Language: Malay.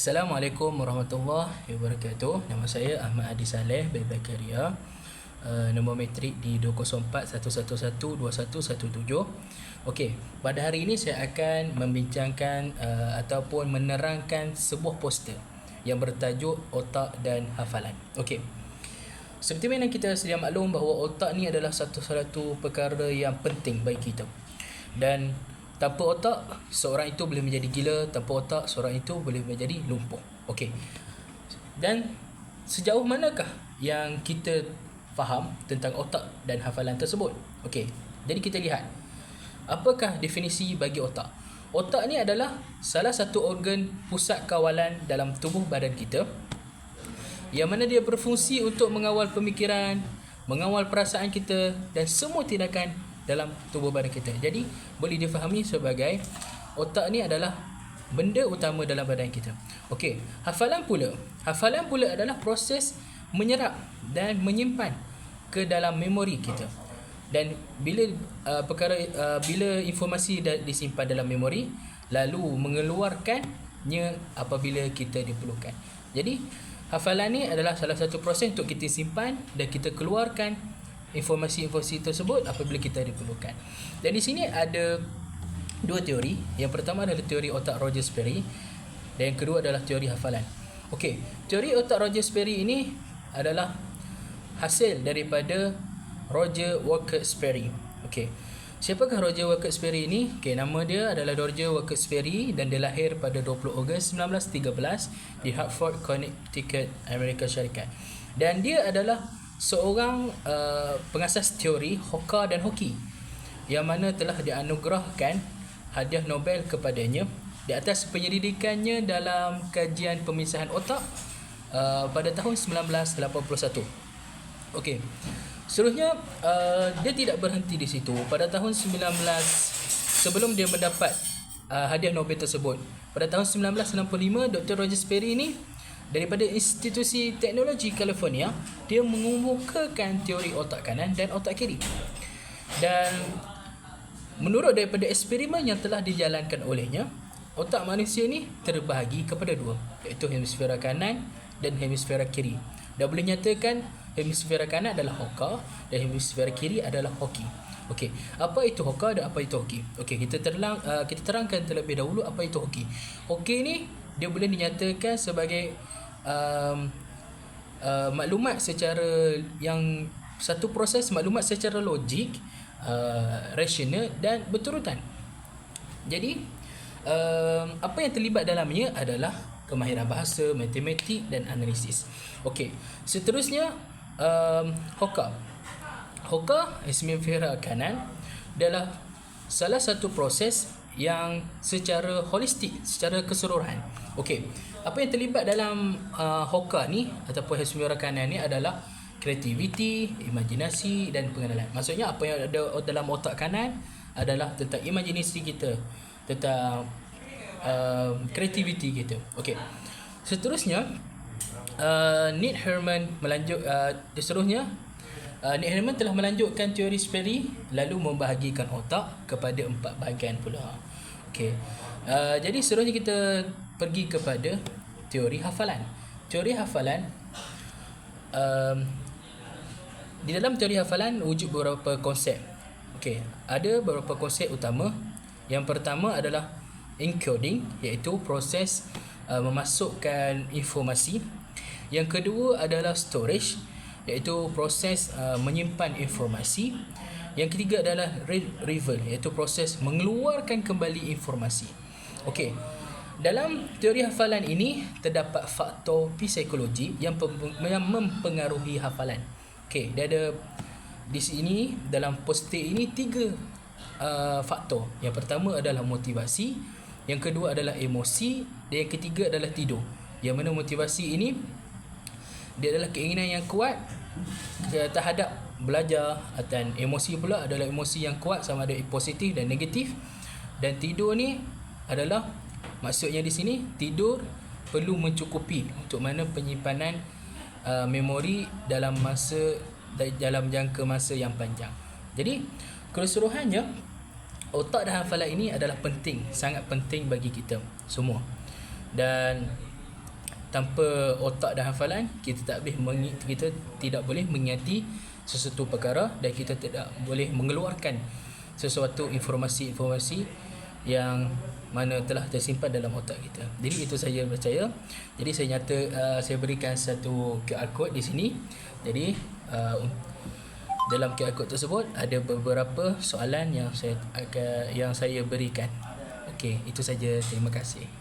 Assalamualaikum warahmatullahi wabarakatuh. Nama saya Ahmad Adi Saleh bin Bakaria. Uh, nombor metrik di 204-111-2117 Okey, pada hari ini saya akan membincangkan uh, ataupun menerangkan sebuah poster yang bertajuk otak dan hafalan Okey, seperti mana kita sedia maklum bahawa otak ni adalah satu-satu perkara yang penting bagi kita dan tanpa otak seorang itu boleh menjadi gila. Tanpa otak seorang itu boleh menjadi lumpuh. Okey. Dan sejauh manakah yang kita faham tentang otak dan hafalan tersebut? Okey. Jadi kita lihat. Apakah definisi bagi otak? Otak ni adalah salah satu organ pusat kawalan dalam tubuh badan kita yang mana dia berfungsi untuk mengawal pemikiran mengawal perasaan kita dan semua tindakan dalam tubuh badan kita. Jadi boleh difahami sebagai otak ni adalah benda utama dalam badan kita. Okey, hafalan pula. Hafalan pula adalah proses menyerap dan menyimpan ke dalam memori kita. Dan bila uh, perkara uh, bila informasi dah disimpan dalam memori lalu mengeluarkannya apabila kita diperlukan. Jadi hafalan ni adalah salah satu proses untuk kita simpan dan kita keluarkan informasi-informasi tersebut apabila kita diperlukan. Dan di sini ada dua teori. Yang pertama adalah teori otak Roger Sperry dan yang kedua adalah teori hafalan. Okey, teori otak Roger Sperry ini adalah hasil daripada Roger Walker Sperry. Okey. Siapakah Roger Walker Sperry ini? Okey, nama dia adalah Roger Walker Sperry dan dia lahir pada 20 Ogos 1913 di Hartford, Connecticut, Amerika Syarikat. Dan dia adalah seorang uh, pengasas teori Hoka dan Hoki yang mana telah dianugerahkan hadiah Nobel kepadanya di atas penyelidikannya dalam kajian pemisahan otak uh, pada tahun 1981. Okey. Seterusnya uh, dia tidak berhenti di situ. Pada tahun 19 sebelum dia mendapat uh, hadiah Nobel tersebut, pada tahun 1965 Dr. Roger Sperry ini daripada institusi teknologi California dia mengemukakan teori otak kanan dan otak kiri dan menurut daripada eksperimen yang telah dijalankan olehnya otak manusia ni terbahagi kepada dua iaitu hemisfera kanan dan hemisfera kiri dan boleh nyatakan hemisfera kanan adalah hoka dan hemisfera kiri adalah hoki Okey, apa itu hoka dan apa itu hoki? Okey, kita terang uh, kita terangkan terlebih dahulu apa itu hoki. Hoki ni dia boleh dinyatakan sebagai um, uh, maklumat secara yang satu proses maklumat secara logik, uh, rasional dan berturutan. Jadi um, apa yang terlibat dalamnya adalah kemahiran bahasa, matematik dan analisis. Okey, seterusnya um, Hoka. Hoka hemisfera kanan adalah salah satu proses yang secara holistik, secara keseluruhan. Okey, apa yang terlibat dalam uh, hoka ni ataupun hemisfera kanan ni adalah kreativiti, imajinasi dan pengenalan. Maksudnya apa yang ada dalam otak kanan adalah tentang imajinasi kita, tentang uh, kreativiti kita. Okey. Seterusnya uh, Nick Herman melanjut uh, seterusnya uh, Nick Herman telah melanjutkan teori Sperry lalu membahagikan otak kepada empat bahagian pula. Okey. Uh, jadi seterusnya kita pergi kepada teori hafalan. Teori hafalan um, di dalam teori hafalan wujud beberapa konsep. Okey, ada beberapa konsep utama. Yang pertama adalah encoding iaitu proses uh, memasukkan informasi. Yang kedua adalah storage iaitu proses uh, menyimpan informasi. Yang ketiga adalah retrieval iaitu proses mengeluarkan kembali informasi. Okey. Dalam teori hafalan ini terdapat faktor psikologi yang yang mempengaruhi hafalan. Okey, dia ada di sini dalam poster ini tiga uh, faktor. Yang pertama adalah motivasi, yang kedua adalah emosi dan yang ketiga adalah tidur. Yang mana motivasi ini dia adalah keinginan yang kuat terhadap belajar dan emosi pula adalah emosi yang kuat sama ada positif dan negatif dan tidur ni adalah maksudnya di sini tidur perlu mencukupi untuk mana penyimpanan uh, memori dalam masa dalam jangka masa yang panjang. Jadi keseluruhannya otak dan hafalan ini adalah penting, sangat penting bagi kita semua. Dan tanpa otak dan hafalan kita tak boleh mengi- kita tidak boleh mengingati sesuatu perkara dan kita tidak boleh mengeluarkan sesuatu informasi-informasi yang mana telah tersimpan dalam otak kita. Jadi itu saya percaya. Jadi saya nyata uh, saya berikan satu QR code di sini. Jadi uh, dalam QR code tersebut ada beberapa soalan yang saya akan yang saya berikan. Okey, itu saja. Terima kasih.